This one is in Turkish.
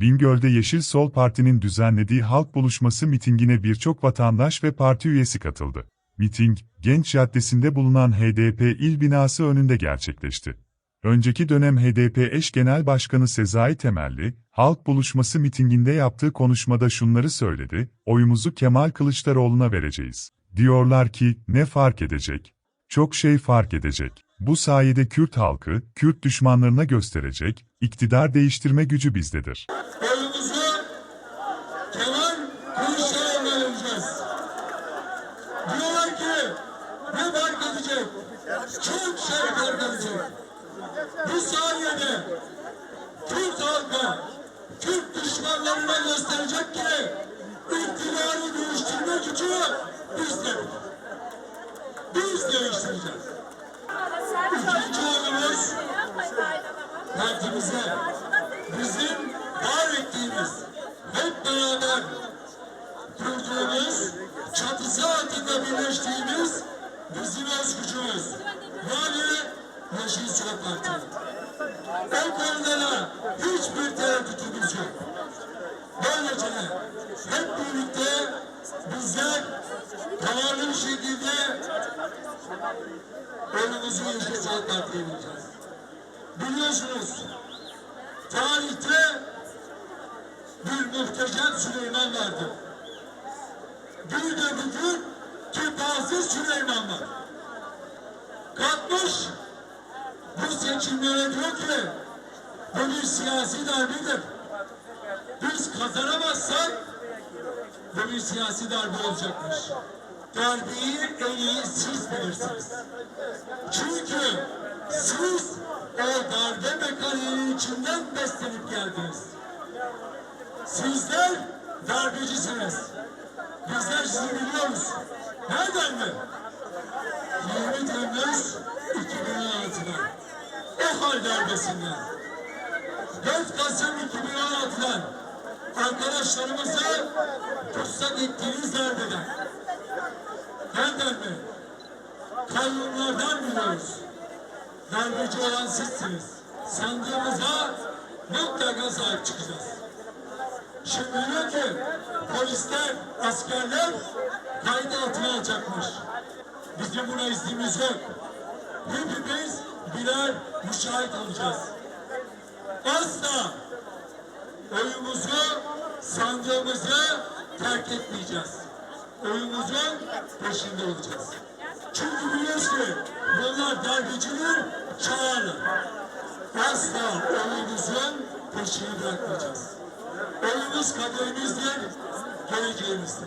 Bingöl'de Yeşil Sol Parti'nin düzenlediği halk buluşması mitingine birçok vatandaş ve parti üyesi katıldı. Miting, Genç Caddesi'nde bulunan HDP il binası önünde gerçekleşti. Önceki dönem HDP eş genel başkanı Sezai Temelli, halk buluşması mitinginde yaptığı konuşmada şunları söyledi, oyumuzu Kemal Kılıçdaroğlu'na vereceğiz. Diyorlar ki, ne fark edecek? Çok şey fark edecek. Bu sayede Kürt halkı, Kürt düşmanlarına gösterecek, iktidar değiştirme gücü bizdedir. Oyumuzu Kemal Kılıçdaroğlu'na vereceğiz. Diyorlar ki ne fark edecek? Çok şey fark edecek. Bu sayede Kürt halkı, Kürt düşmanlarına gösterecek ki iktidarı değiştirme gücü bizdedir. Biz değiştireceğiz. İkinci partimize bizim var ettiğimiz hep beraber kurduğumuz çatısı altında birleştiğimiz bizim öz gücümüz. Yani Yeşil Sol Parti. O konuda da hiçbir tereddütümüz yok. Böylece hep birlikte bizler kararlı bir şekilde oyumuzu Yeşil Sol Parti'ye vereceğiz. Biliyorsunuz tarihte bir muhteşem Süleyman vardı. Bir de bugün bazı Süleyman var. Kalkmış bu seçimlere diyor ki bu bir siyasi darbedir. Biz kazanamazsak bu bir siyasi darbe olacakmış. Darbeyi en iyi siz bilirsiniz. Çünkü o darbe mekaniğinin içinden beslenip geldiniz. Sizler darbecisiniz. Bizler sizi biliyoruz. Nereden mi? 20 Temmuz 2016'dan. O hal darbesinden. 4 Kasım 2016'dan arkadaşlarımıza tutsak ettiğiniz darbeden. Nereden mi? Kayyumlardan biliyoruz. Darbeci olan sizsiniz. Sandığımıza mutlaka sahip çıkacağız. Şimdi diyor ki polisler, askerler kayıt altına alacakmış. Bizim buna iznimiz yok. Hepimiz birer müşahit olacağız. Asla oyumuzu, sandığımızı terk etmeyeceğiz. Oyumuzun peşinde olacağız. Çünkü biliyoruz ki bunlar darbeciler, çağırlar. Asla oyumuzun peşini bırakmayacağız. Oyumuz kaderimizdir, geleceğimizdir.